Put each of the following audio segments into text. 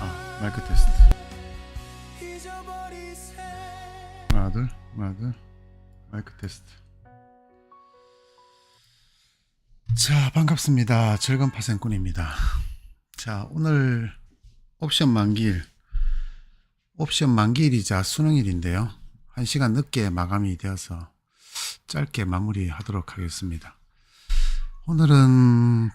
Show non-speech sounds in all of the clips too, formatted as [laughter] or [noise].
아, 마이크 테스트. 하나, 둘, 하나, 둘. 마이크 테스트. 자, 반갑습니다. 즐거운 파생꾼입니다. 자, 오늘 옵션 만기일, 옵션 만기일이자 수능일인데요. 1시간 늦게 마감이 되어서 짧게 마무리하도록 하겠습니다. 오늘은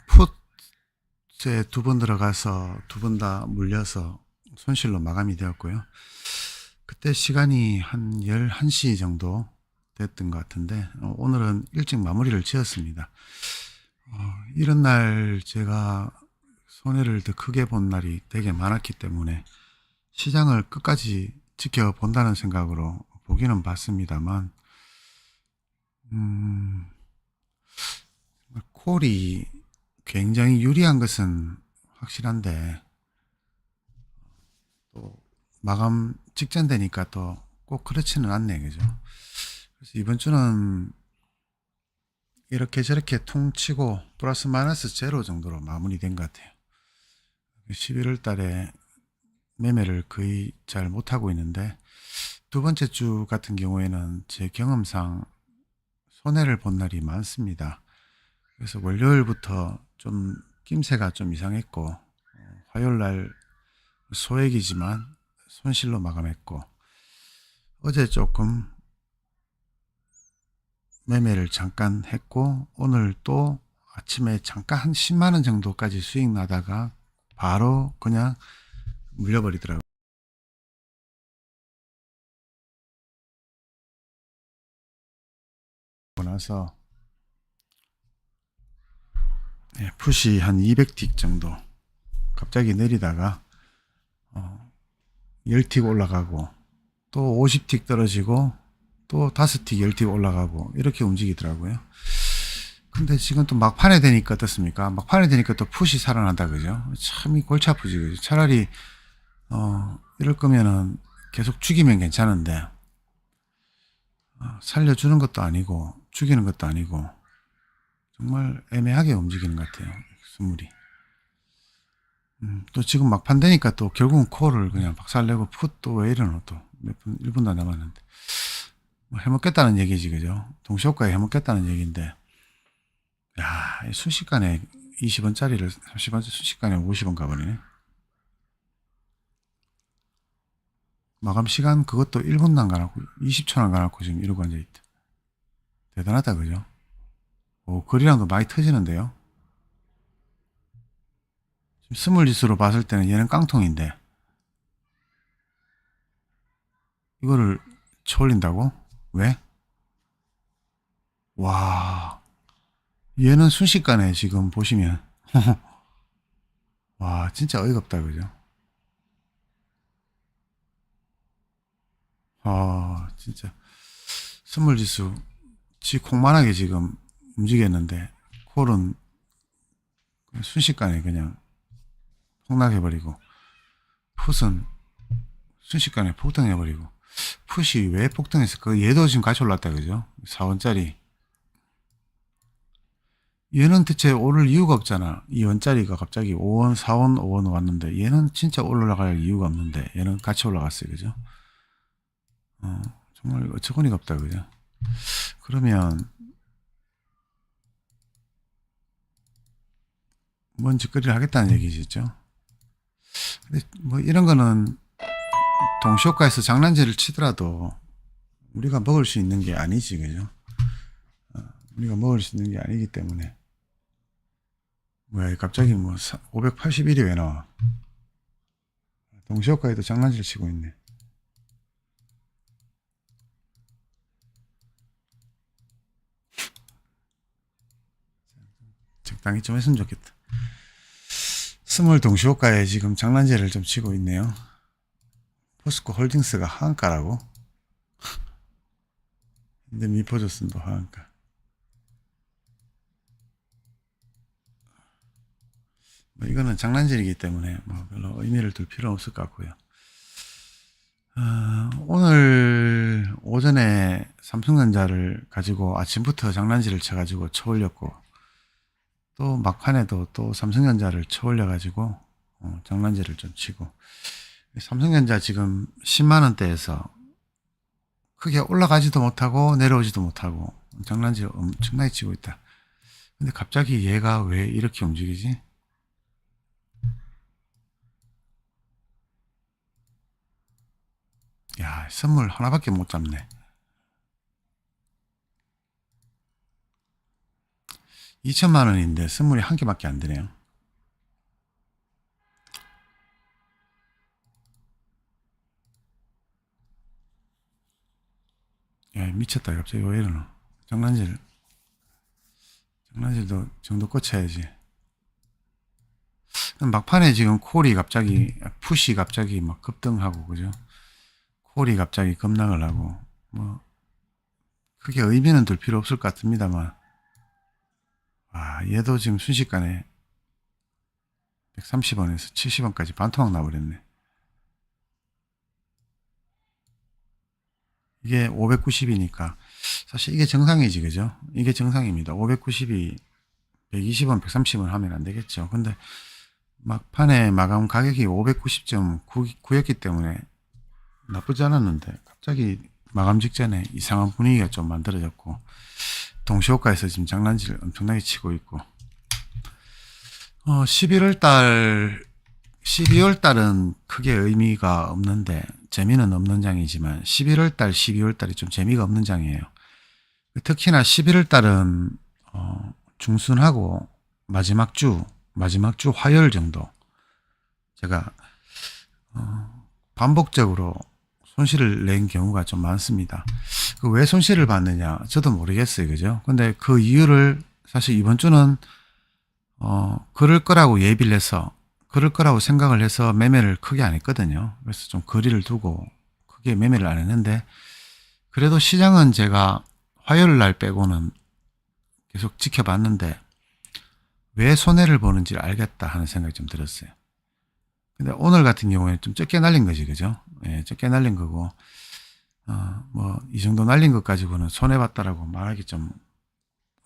풋에 두 번 들어가서 두 번 다 물려서 손실로 마감이 되었고요. 그때 시간이 한 11시 정도 됐던 것 같은데 어, 오늘은 일찍 마무리를 지었습니다. 어, 이런 날 제가 손해를 더 크게 본 날이 되게 많았기 때문에 시장을 끝까지 지켜본다는 생각으로 보기는 봤습니다만 음, 콜이 굉장히 유리한 것은 확실한데 또 마감 직전 되니까 또 꼭 그렇지는 않네 그죠? 그래서 이번 주는 이렇게 저렇게 퉁치고 플러스 마이너스 제로 정도로 마무리된 것 같아요. 11월 달에 매매를 거의 잘 못하고 있는데 두 번째 주 같은 경우에는 제 경험상 손해를 본 날이 많습니다. 그래서 월요일부터 좀 낌새가 좀 이상했고 어, 화요일 날 소액이지만 손실로 마감했고 어제 조금 매매를 잠깐 했고 오늘 또 아침에 잠깐 한 10만 원 정도까지 수익 나다가 바로 그냥 물려버리더라고요. 나서 예, 푸시 한 200틱 정도 갑자기 내리다가 어, 10틱 올라가고 또 50틱 떨어지고 또 5틱 10틱 올라가고 이렇게 움직이더라고요. 근데 지금 또 막판에 되니까 어떻습니까? 막판에 되니까 또 푸시 살아난다 그죠? 참 이 골치 아프지 그죠? 차라리 어 이럴 거면은 계속 죽이면 괜찮은데 어, 살려주는 것도 아니고 죽이는 것도 아니고 정말 애매하게 움직이는 것 같아요. 스물이. 음, 또 지금 막판 되니까 또 결국은 코어를 그냥 박살내고 풋 또 왜 이러노 또몇 분, 1분도 안 남았는데 뭐 해먹겠다는 얘기지 그죠? 동시효과에 해먹겠다는 얘기인데 야, 이 순식간에 20원짜리를 30원, 순식간에 50원 가버리네. 마감 시간 그것도 1분도 안 가놓고 20초는 안 가놓고 지금 이러고 앉아있다. 대단하다, 그죠? 오, 거리랑도 많이 터지는데요? 지금 스물 지수로 봤을 때는 얘는 깡통인데, 이거를 쳐올린다고? 왜? 와, 얘는 순식간에 지금 보시면, [laughs] 와, 진짜 어이가 없다, 그죠? 아, 진짜. 선물 지수, 지 콩만하게 지금 움직였는데, 콜은 순식간에 그냥 폭락해버리고, 풋은 순식간에 폭등해버리고, 풋이 왜 폭등했을까? 얘도 지금 같이 올랐다, 그죠? 4원짜리. 얘는 대체 오를 이유가 없잖아. 이 원짜리가 갑자기 5원, 4원, 5원 왔는데, 얘는 진짜 올라갈 이유가 없는데, 얘는 같이 올라갔어요, 그죠? 어, 정말 어처구니가 없다, 그죠? 그러면, 뭔 짓거리를 하겠다는 얘기겠죠? 근데 뭐 이런 거는 동시효과에서 장난질을 치더라도 우리가 먹을 수 있는 게 아니지, 그죠? 어, 우리가 먹을 수 있는 게 아니기 때문에. 뭐야, 갑자기 뭐 581이 왜 나와? 동시효과에도 장난질 치고 있네. 적당히 좀 했으면 좋겠다. 스몰 동시효과에 지금 장난질을 좀 치고 있네요. 포스코 홀딩스가 하한가라고? [laughs] 근데 미포조슨도 하한가. 뭐 이거는 장난질이기 때문에 뭐 별로 의미를 둘 필요 없을 것 같고요. 어, 오늘 오전에 삼성전자를 가지고 아침부터 장난질을 쳐가지고 쳐올렸고 또 막판에도 또 삼성전자를 쳐올려가지고 어, 장난질을 좀 치고 삼성전자 지금 10만 원대에서 크게 올라가지도 못하고 내려오지도 못하고 장난질 엄청나게 치고 있다. 근데 갑자기 얘가 왜 이렇게 움직이지? 야, 선물 하나밖에 못 잡네. 2천만 원인데 선물이 한 개밖에 안 되네요. 야, 미쳤다. 갑자기 왜 이러노? 장난질. 장난질도 정도 꽂혀야지. 막판에 지금 콜이 갑자기, 푸시 갑자기 막 급등하고, 그죠? 콜이 갑자기 급락을 하고, 뭐, 크게 의미는 둘 필요 없을 것 같습니다만, 아, 얘도 지금 순식간에 130원에서 70원까지 반토막 나버렸네. 이게 590이니까 사실 이게 정상이지 그죠? 이게 정상입니다. 590이 120원, 130원 하면 안 되겠죠. 근데 막판에 마감 가격이 590.9였기 때문에 나쁘지 않았는데 갑자기 마감 직전에 이상한 분위기가 좀 만들어졌고 동시호가에서 지금 장난질 엄청나게 치고 있고 어, 11월 달 12월 달은 크게 의미가 없는데 재미는 없는 장이지만 11월 달, 12월 달이 좀 재미가 없는 장이에요. 특히나 11월 달은 어, 중순하고 마지막 주, 마지막 주 화요일 정도 제가 어, 반복적으로 손실을 낸 경우가 좀 많습니다. 그 왜 손실을 받느냐 저도 모르겠어요, 그죠? 근데 그 이유를 사실 이번 주는 어, 그럴 거라고 예비를 해서 그럴 거라고 생각을 해서 매매를 크게 안 했거든요. 그래서 좀 거리를 두고 크게 매매를 안 했는데 그래도 시장은 제가 화요일 날 빼고는 계속 지켜봤는데 왜 손해를 보는지 알겠다 하는 생각이 좀 들었어요. 근데 오늘 같은 경우에 좀 적게 날린 거지, 그죠? 예, 적게 날린 거고, 어, 뭐, 이 정도 날린 것 가지고는 손해봤다라고 말하기 좀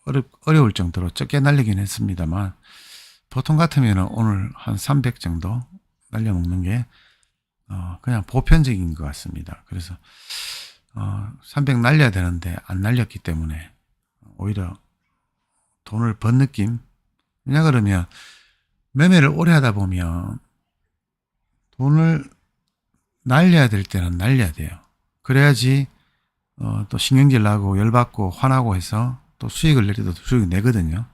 어렵, 어려울 정도로 적게 날리긴 했습니다만, 보통 같으면 오늘 한 300 정도 날려먹는 게, 어, 그냥 보편적인 것 같습니다. 그래서, 어, 300 날려야 되는데 안 날렸기 때문에 오히려 돈을 번 느낌? 왜냐 그러면 매매를 오래 하다 보면 돈을 날려야 될 때는 날려야 돼요. 그래야지 어, 또 신경질 나고 열받고 화나고 해서 또 수익을 내려도 수익을 내거든요.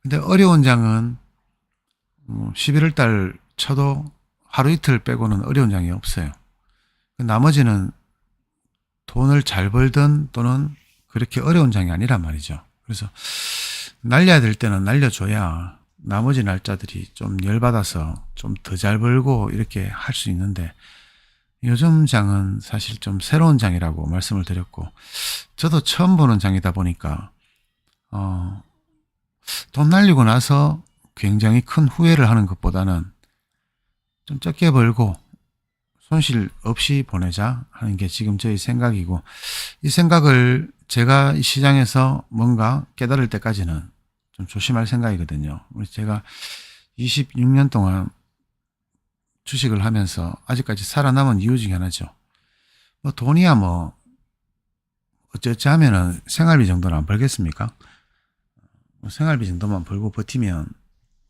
근데 어려운 장은 11월 달 쳐도 하루 이틀 빼고는 어려운 장이 없어요. 나머지는 돈을 잘 벌든 또는 그렇게 어려운 장이 아니란 말이죠. 그래서 날려야 될 때는 날려줘야 나머지 날짜들이 좀 열받아서 좀 더 잘 벌고 이렇게 할 수 있는데 요즘 장은 사실 좀 새로운 장이라고 말씀을 드렸고 저도 처음 보는 장이다 보니까 어, 돈 날리고 나서 굉장히 큰 후회를 하는 것보다는 좀 적게 벌고 손실 없이 보내자 하는 게 지금 저희 생각이고 이 생각을 제가 이 시장에서 뭔가 깨달을 때까지는 좀 조심할 생각이거든요. 제가 26년 동안 주식을 하면서 아직까지 살아남은 이유 중에 하나죠. 뭐 돈이야 뭐 어쩌지 하면은 생활비 정도는 안 벌겠습니까? 뭐 생활비 정도만 벌고 버티면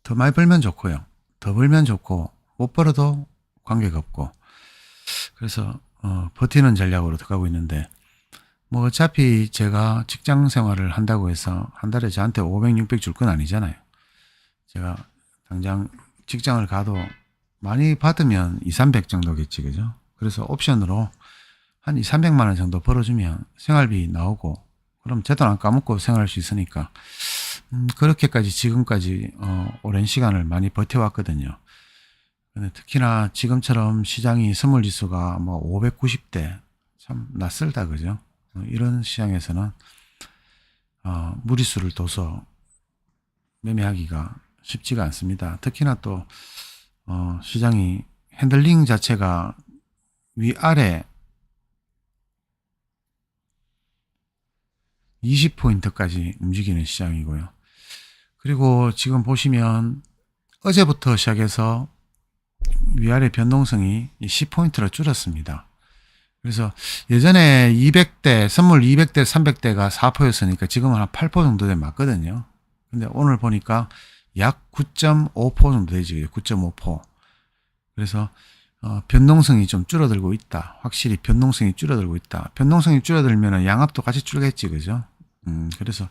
더 많이 벌면 좋고요. 더 벌면 좋고 못 벌어도 관계가 없고 그래서 어, 버티는 전략으로 들어가고 있는데 뭐 어차피 제가 직장 생활을 한다고 해서 한 달에 저한테 500, 600 줄 건 아니잖아요. 제가 당장 직장을 가도 많이 받으면 2, 300 정도겠지, 그죠? 그래서 옵션으로 한 2, 300만 원 정도 벌어주면 생활비 나오고 그럼 제돈 안 까먹고 생활할 수 있으니까 음, 그렇게까지 지금까지 어, 오랜 시간을 많이 버텨왔거든요. 근데 특히나 지금처럼 시장이 선물 지수가 뭐 590대 참 낯설다 그죠? 어, 이런 시장에서는 어, 무리수를 둬서 매매하기가 쉽지가 않습니다. 특히나 또 어, 시장이 핸들링 자체가 위아래 20포인트까지 움직이는 시장이고요. 그리고 지금 보시면 어제부터 시작해서 위아래 변동성이 10포인트로 줄었습니다. 그래서 예전에 200대, 선물 200대, 300대가 4%였으니까 지금은 한 8% 정도 돼 맞거든요. 근데 오늘 보니까 약 9.5% 정도 되지, 9.5%. 그래서 어, 변동성이 좀 줄어들고 있다. 확실히 변동성이 줄어들고 있다. 변동성이 줄어들면 양압도 같이 줄겠지, 그죠? 음, 그래서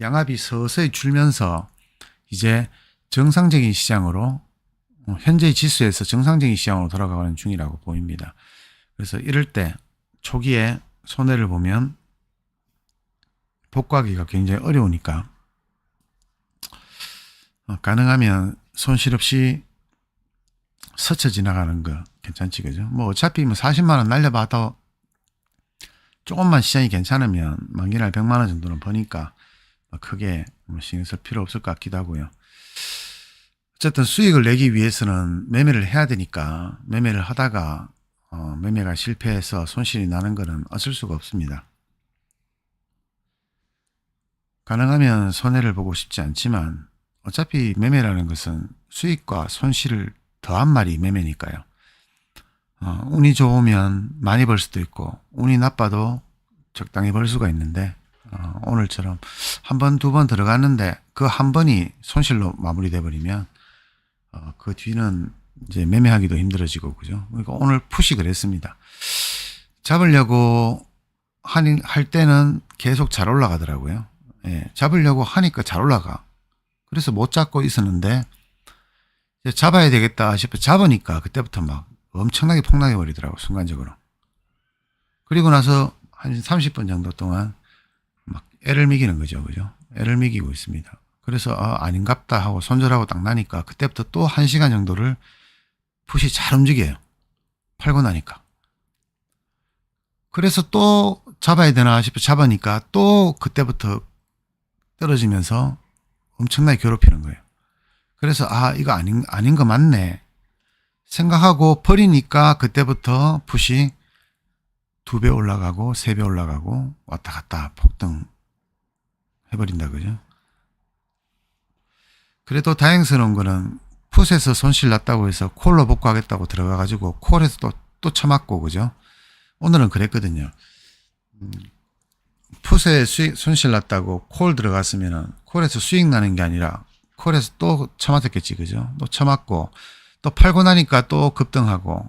양압이 서서히 줄면서 이제 정상적인 시장으로 어, 현재의 지수에서 정상적인 시장으로 돌아가는 중이라고 보입니다. 그래서 이럴 때 초기에 손해를 보면 복구하기가 굉장히 어려우니까 어, 가능하면 손실 없이 스쳐 지나가는 거 괜찮지 그죠? 뭐 어차피 뭐 40만 원 날려봐도 조금만 시장이 괜찮으면 만기날 100만 원 정도는 버니까 뭐 크게 뭐 신경 쓸 필요 없을 것 같기도 하고요. 어쨌든 수익을 내기 위해서는 매매를 해야 되니까 매매를 하다가 어, 매매가 실패해서 손실이 나는 것은 어쩔 수가 없습니다. 가능하면 손해를 보고 싶지 않지만 어차피 매매라는 것은 수익과 손실을 더한 말이 매매니까요. 어, 운이 좋으면 많이 벌 수도 있고 운이 나빠도 적당히 벌 수가 있는데 어, 오늘처럼 한 번, 두 번 들어갔는데 그 한 번이 손실로 마무리돼 버리면 어, 그 뒤는 이제 매매하기도 힘들어지고 그죠. 그러니까 오늘 푸식을 했습니다. 잡으려고 할 때는 계속 잘 올라가더라고요. 예, 잡으려고 하니까 잘 올라가. 그래서 못 잡고 있었는데 잡아야 되겠다 싶어 잡으니까 그때부터 막 엄청나게 폭락해 버리더라고 순간적으로. 그리고 나서 한 30분 정도 동안 막 애를 미기는 거죠, 그죠? 애를 미기고 있습니다. 그래서 아, 아닌갑다 하고 손절하고 딱 나니까 그때부터 또 한 시간 정도를 풋이 잘 움직여요. 팔고 나니까. 그래서 또 잡아야 되나 싶어 잡으니까 또 그때부터 떨어지면서 엄청나게 괴롭히는 거예요. 그래서 아 이거 아닌 아닌 거 맞네 생각하고 버리니까 그때부터 풋이 두 배 올라가고 세 배 올라가고 왔다 갔다 폭등 해버린다 그죠? 그래도 다행스러운 거는 풋에서 손실 났다고 해서 콜로 복구하겠다고 들어가가지고 콜에서 또, 또 쳐맞고 그죠? 오늘은 그랬거든요. 음, 풋에 수익, 손실 났다고 콜 들어갔으면은 콜에서 수익 나는 게 아니라 콜에서 또 쳐맞았겠지 그죠? 또 쳐맞고 또 팔고 나니까 또 급등하고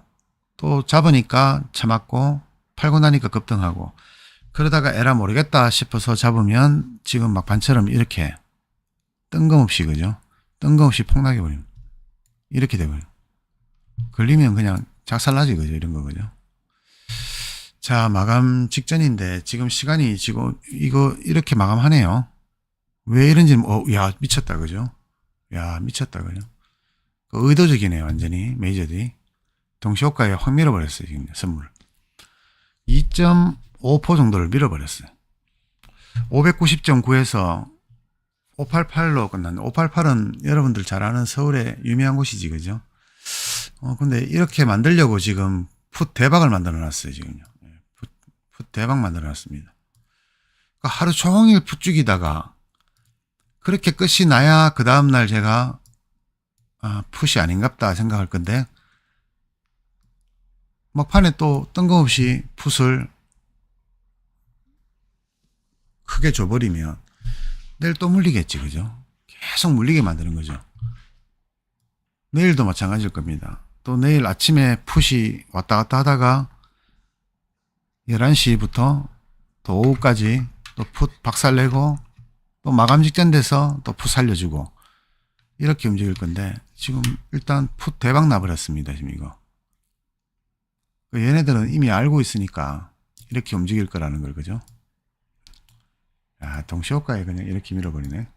또 잡으니까 쳐맞고 팔고 나니까 급등하고 그러다가 에라 모르겠다 싶어서 잡으면 지금 막 반처럼 이렇게 뜬금없이 그죠? 뜬금없이 폭락해 버립니다. 이렇게 돼버려. 걸리면 그냥 작살나지 그죠? 이런 거 그죠? 자 마감 직전인데 지금 시간이 지금 이거 이렇게 마감하네요. 왜 이런지 어, 야 미쳤다 그죠? 야 미쳤다 그죠? 그 의도적이네요 완전히 메이저들이 동시호가에 확 밀어버렸어요 지금 선물. 2.5% 정도를 밀어버렸어요. 590.9에서 588로 끝났는데 588은 여러분들 잘 아는 서울의 유명한 곳이지 그죠? 어 근데 이렇게 만들려고 지금 풋 대박을 만들어 놨어요 지금요. 예, 풋, 풋 대박 만들어 놨습니다. 그러니까 하루 종일 풋 죽이다가 그렇게 끝이 나야 그 다음날 제가 아, 풋이 아닌갑다 생각할 건데 막판에 또 뜬금없이 풋을 크게 줘버리면 내일 또 물리겠지 그죠? 계속 물리게 만드는 거죠. 내일도 마찬가지일 겁니다. 또 내일 아침에 풋이 왔다 갔다 하다가 11시부터 또 오후까지 또 풋 박살내고 또 마감 직전 돼서 또 풋 살려주고 이렇게 움직일 건데 지금 일단 풋 대박 나버렸습니다 지금 이거. 그 얘네들은 이미 알고 있으니까 이렇게 움직일 거라는 걸 그죠 야 동시호가에 그냥 이렇게 밀어버리네.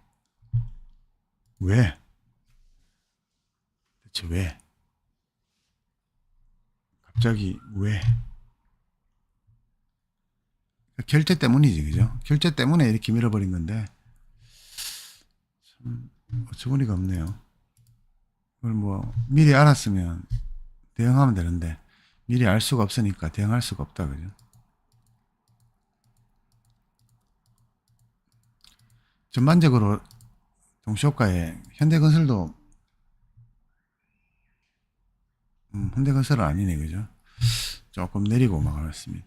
왜? 대체 왜? 갑자기 왜? 결제 때문이지 그죠? 결제 때문에 이렇게 밀어버린 건데 참 어처구니가 없네요. 그걸 뭐 미리 알았으면 대응하면 되는데 미리 알 수가 없으니까 대응할 수가 없다 그죠? 전반적으로 동시호가에 현대건설도 음, 현대건설은 아니네 그죠? 조금 내리고 막았습니다.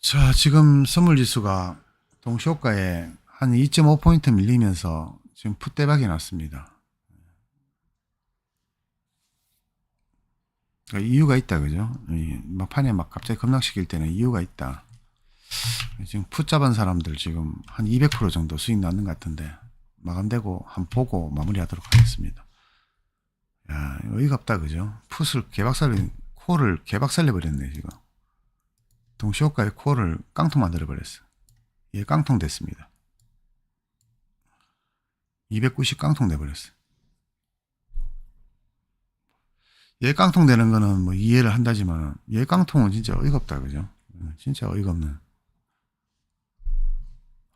자 지금 선물지수가 동시호가에 한 2.5포인트 밀리면서 지금 풋대박이 났습니다. 그러니까 이유가 있다 그죠? 이 막판에 막 갑자기 급락시킬 때는 이유가 있다. 지금 풋 잡은 사람들 지금 한 200% 정도 수익 나는 것 같은데 마감되고 한 보고 마무리하도록 하겠습니다. 야 어이가 없다 그죠? 풋을 개박살린 코를 개박살내 버렸네 지금. 동시호가의 코를 깡통 만들어 버렸어. 얘 깡통 됐습니다. 290 깡통 돼버렸어. 얘 깡통 되는 거는 뭐 이해를 한다지만 얘 깡통은 진짜 어이가 없다 그죠? 음, 진짜 어이가 없는.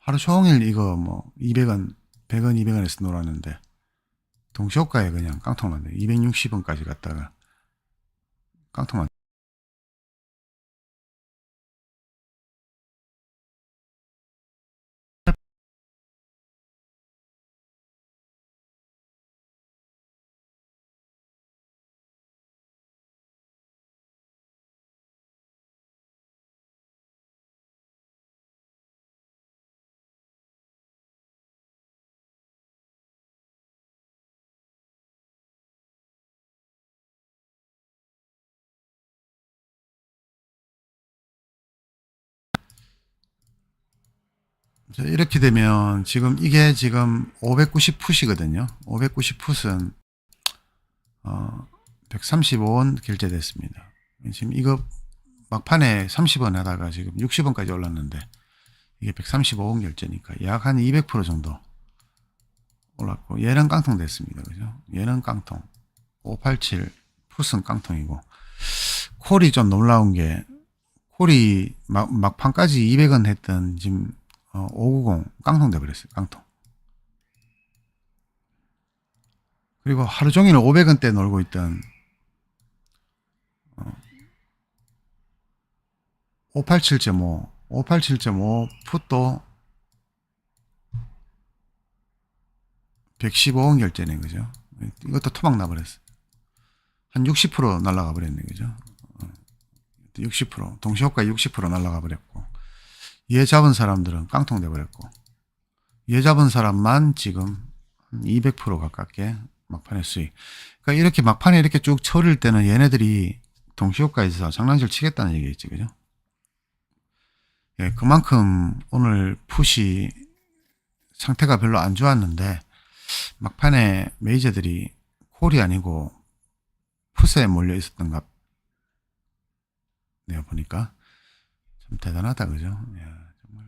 하루 종일 이거 뭐 200원, 100원, 200원에서 놀았는데 동시호가에 그냥 깡통 만들 260원까지 갔다가 깡통 만 자, 이렇게 되면 지금 이게 지금 590 풋이거든요. 590 풋은 어 135원 결제됐습니다. 지금 이거 막판에 30원 하다가 지금 60원까지 올랐는데 이게 135원 결제니까 약 한 200% 정도 올랐고 얘는 깡통 됐습니다. 그죠? 얘는 깡통. 587 풋은 깡통이고 콜이 좀 놀라운 게 콜이 막, 막판까지 200원 했던 지금 어, 590 깡통 돼버렸어요. 깡통. 그리고 하루 종일 500원대 놀고 있던 어, 587.5, 587.5 풋도 115원 결제네, 그죠? 이것도 토막 나버렸어. 한60% 날라가 버렸네, 그죠? 어, 60%, 동시호가 60% 날라가 버렸고. 얘 잡은 사람들은 깡통 돼버렸고 얘 잡은 사람만 지금 한200% 가깝게 막판에 수익. 그러니까 이렇게 막판에 이렇게 쭉 쳐릴 때는 얘네들이 동시효과에서 장난질 치겠다는 얘기겠지, 그죠? 예, 그만큼 오늘 풋이 상태가 별로 안 좋았는데 막판에 메이저들이 콜이 아니고 풋에 몰려 있었던 것 같네요, 보니까. 참 대단하다, 그죠? 야, 정말.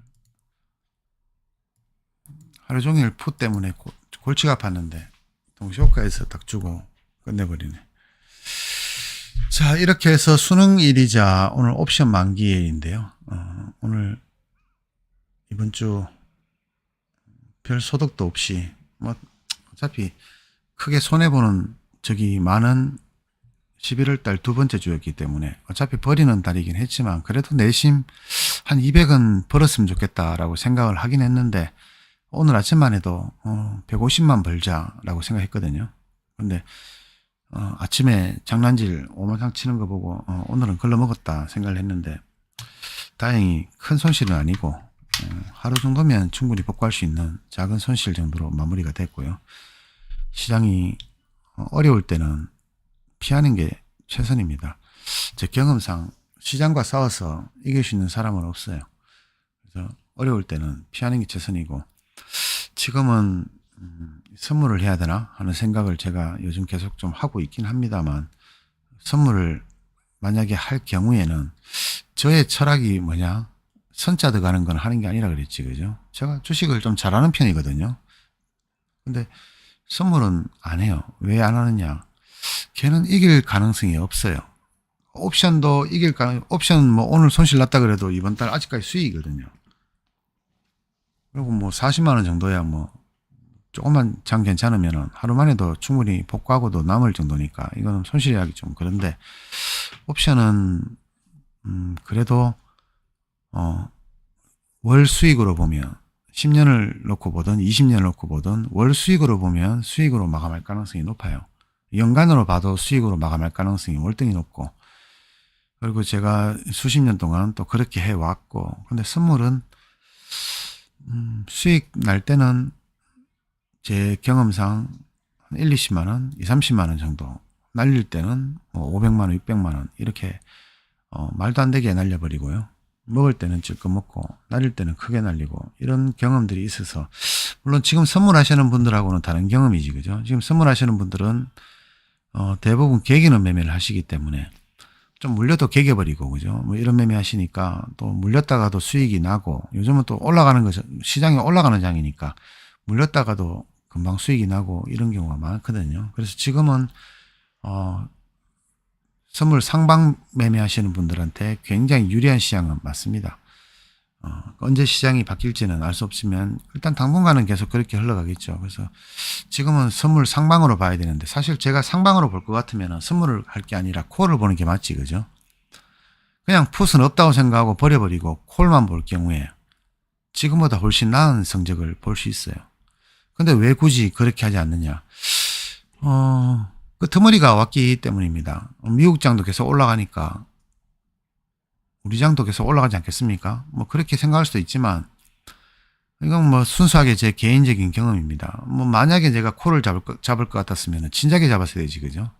하루 종일 풋 때문에 고- 골치가 아팠는데, 동시효과에서 딱 주고 끝내버리네. 자, 이렇게 해서 수능일이자 오늘 옵션 만기일인데요. 어, 오늘 이번 주 별 소득도 없이, 뭐, 어차피 크게 손해 보는 적이 많은 11월 달 두 번째 주였기 때문에 어차피 버리는 달이긴 했지만 그래도 내심 한 200은 벌었으면 좋겠다라고 생각을 하긴 했는데 오늘 아침만 해도 어, 150만 벌자라고 생각했거든요. 근데 어, 아침에 장난질 오만상 치는 거 보고 어, 오늘은 걸러먹었다 생각을 했는데 다행히 큰 손실은 아니고 어, 하루 정도면 충분히 복구할 수 있는 작은 손실 정도로 마무리가 됐고요. 시장이 어, 어려울 때는 피하는 게 최선입니다. 제 경험상 시장과 싸워서 이길 수 있는 사람은 없어요. 그래서 어려울 때는 피하는 게 최선이고 지금은 음, 선물을 해야 되나 하는 생각을 제가 요즘 계속 좀 하고 있긴 합니다만 선물을 만약에 할 경우에는 저의 철학이 뭐냐 선자 들어가는 건 하는 게 아니라 그랬지 그죠? 제가 주식을 좀 잘하는 편이거든요. 근데 선물은 안 해요. 왜 안 하느냐? 걔는 이길 가능성이 없어요. 옵션도 이길 가능, 옵션 뭐 오늘 손실 났다 그래도 이번 달 아직까지 수익이거든요. 그리고 뭐 40만원 정도야 뭐 조금만 장 괜찮으면은 하루 만에도 충분히 복구하고도 남을 정도니까 이거는 손실이 하기 좀 그런데 옵션은 음 그래도 어 월 수익으로 보면 10년을 놓고 보든 20년을 놓고 보든 월 수익으로 보면 수익으로 마감할 가능성이 높아요. 연간으로 봐도 수익으로 마감할 가능성이 월등히 높고 그리고 제가 수십 년 동안 또 그렇게 해왔고 근데 선물은 음, 수익 날 때는 제 경험상 한 1, 20만 원, 2, 30만 원 정도 날릴 때는 뭐 500만 원, 600만 원 이렇게 어, 말도 안 되게 날려버리고요. 먹을 때는 찔끔 먹고 날릴 때는 크게 날리고 이런 경험들이 있어서 물론 지금 선물하시는 분들하고는 다른 경험이지 그죠? 지금 선물하시는 분들은 어, 대부분 개기는 매매를 하시기 때문에 좀 물려도 개겨버리고 그죠? 뭐 이런 매매 하시니까 또 물렸다가도 수익이 나고 요즘은 또 올라가는 거죠. 시장이 올라가는 장이니까 물렸다가도 금방 수익이 나고 이런 경우가 많거든요. 그래서 지금은 어, 선물 상방 매매하시는 분들한테 굉장히 유리한 시장은 맞습니다. 어, 언제 시장이 바뀔지는 알 수 없지만 일단 당분간은 계속 그렇게 흘러가겠죠. 그래서 지금은 선물 상방으로 봐야 되는데 사실 제가 상방으로 볼 것 같으면 선물을 할 게 아니라 콜을 보는 게 맞지 그죠? 그냥 풋은 없다고 생각하고 버려버리고 콜만 볼 경우에 지금보다 훨씬 나은 성적을 볼 수 있어요. 근데 왜 굳이 그렇게 하지 않느냐? 어, 그 터머리가 왔기 때문입니다. 미국 장도 계속 올라가니까 우리 장도 계속 올라가지 않겠습니까? 뭐 그렇게 생각할 수도 있지만 이건 뭐 순수하게 제 개인적인 경험입니다. 뭐 만약에 제가 콜을 잡을 것, 잡을 것 같았으면 진작에 잡았어야 되지 그죠?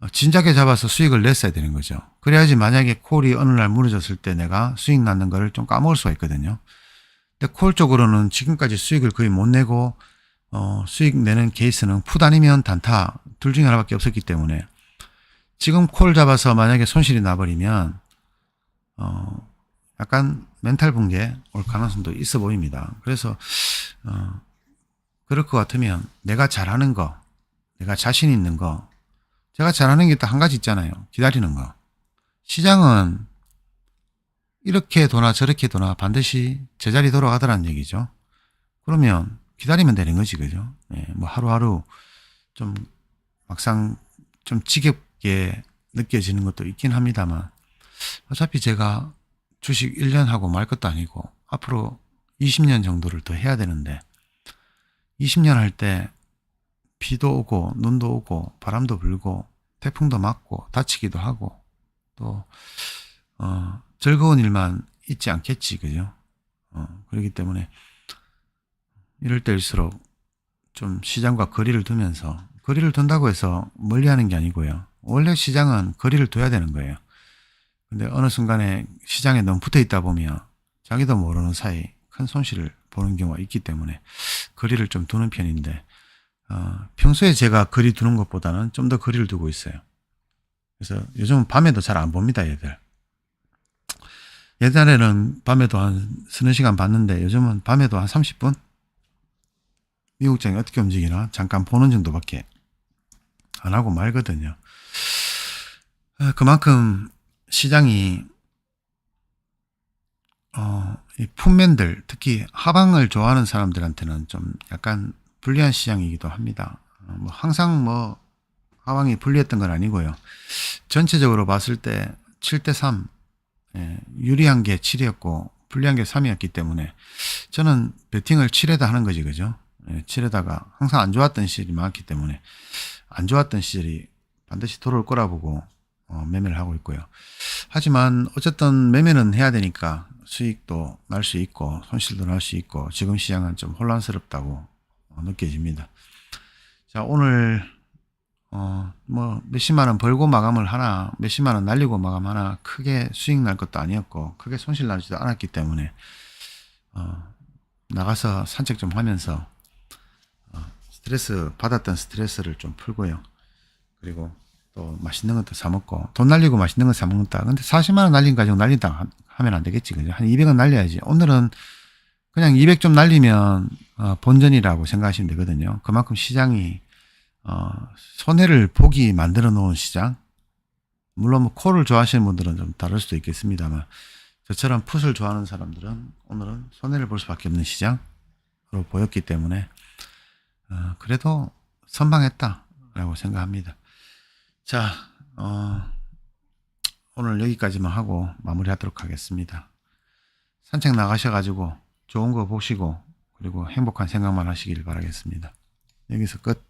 어, 진작에 잡아서 수익을 냈어야 되는 거죠. 그래야지 만약에 콜이 어느 날 무너졌을 때 내가 수익 났는 거를 좀 까먹을 수가 있거든요. 근데 콜 쪽으로는 지금까지 수익을 거의 못 내고 어, 수익 내는 케이스는 풋 아니면 단타 둘 중에 하나밖에 없었기 때문에 지금 콜 잡아서 만약에 손실이 나버리면 어, 약간 멘탈 붕괴 올 가능성도 있어 보입니다. 그래서 어, 그럴 것 같으면 내가 잘하는 거, 내가 자신 있는 거, 제가 잘하는 게 딱 한 가지 있잖아요. 기다리는 거. 시장은 이렇게 도나 저렇게 도나 반드시 제자리 돌아가더라는 얘기죠. 그러면 기다리면 되는 거지, 그죠? 예, 뭐 하루하루 좀 막상 좀 지겹게 느껴지는 것도 있긴 합니다만 어차피 제가 주식 1년 하고 말 것도 아니고 앞으로 20년 정도를 더 해야 되는데 20년 할 때 비도 오고 눈도 오고 바람도 불고 태풍도 맞고 다치기도 하고 또 어, 즐거운 일만 있지 않겠지 그죠? 어, 그렇기 때문에 이럴 때일수록 좀 시장과 거리를 두면서 거리를 둔다고 해서 멀리 하는 게 아니고요. 원래 시장은 거리를 둬야 되는 거예요. 근데 어느 순간에 시장에 너무 붙어 있다 보면 자기도 모르는 사이 큰 손실을 보는 경우가 있기 때문에 거리를 좀 두는 편인데 어, 평소에 제가 거리 두는 것보다는 좀 더 거리를 두고 있어요. 그래서 요즘은 밤에도 잘 안 봅니다, 얘들. 옛날에는 밤에도 한 서너 시간 봤는데 요즘은 밤에도 한 30분? 미국장이 어떻게 움직이나 잠깐 보는 정도밖에 안 하고 말거든요. 어, 그만큼 시장이 어, 이 품맨들 특히 하방을 좋아하는 사람들한테는 좀 약간 불리한 시장이기도 합니다. 어, 뭐 항상 뭐 하방이 불리했던 건 아니고요. 전체적으로 봤을 때 7대 3 예, 유리한 게 7이었고 불리한 게 3이었기 때문에 저는 배팅을 7에다 하는 거지 그죠? 예, 7에다가 항상 안 좋았던 시절이 많기 때문에 안 좋았던 시절이 반드시 돌아올 거라 보고 어, 매매를 하고 있고요. 하지만 어쨌든 매매는 해야 되니까 수익도 날 수 있고 손실도 날 수 있고 지금 시장은 좀 혼란스럽다고 어, 느껴집니다. 자 오늘 어, 뭐 몇십만 원 벌고 마감을 하나 몇십만 원 날리고 마감하나 크게 수익 날 것도 아니었고 크게 손실 나지도 않았기 때문에 어, 나가서 산책 좀 하면서 어, 스트레스 받았던 스트레스를 좀 풀고요. 그리고 또 맛있는 것도 사 먹고 돈 날리고 맛있는 거 사 먹는다. 근데 40만 원 날린 가지고 날린다 하- 하면 안 되겠지. 그죠? 한 200원 날려야지. 오늘은 그냥 200 좀 날리면 어, 본전이라고 생각하시면 되거든요. 그만큼 시장이 어, 손해를 보기 만들어 놓은 시장. 물론 뭐 콜을 좋아하시는 분들은 좀 다를 수도 있겠습니다만 저처럼 풋을 좋아하는 사람들은 오늘은 손해를 볼 수밖에 없는 시장으로 보였기 때문에 어, 그래도 선방했다라고 생각합니다. 자, 어, 오늘 여기까지만 하고 마무리하도록 하겠습니다. 산책 나가셔가지고 좋은 거 보시고 그리고 행복한 생각만 하시길 바라겠습니다. 여기서 끝.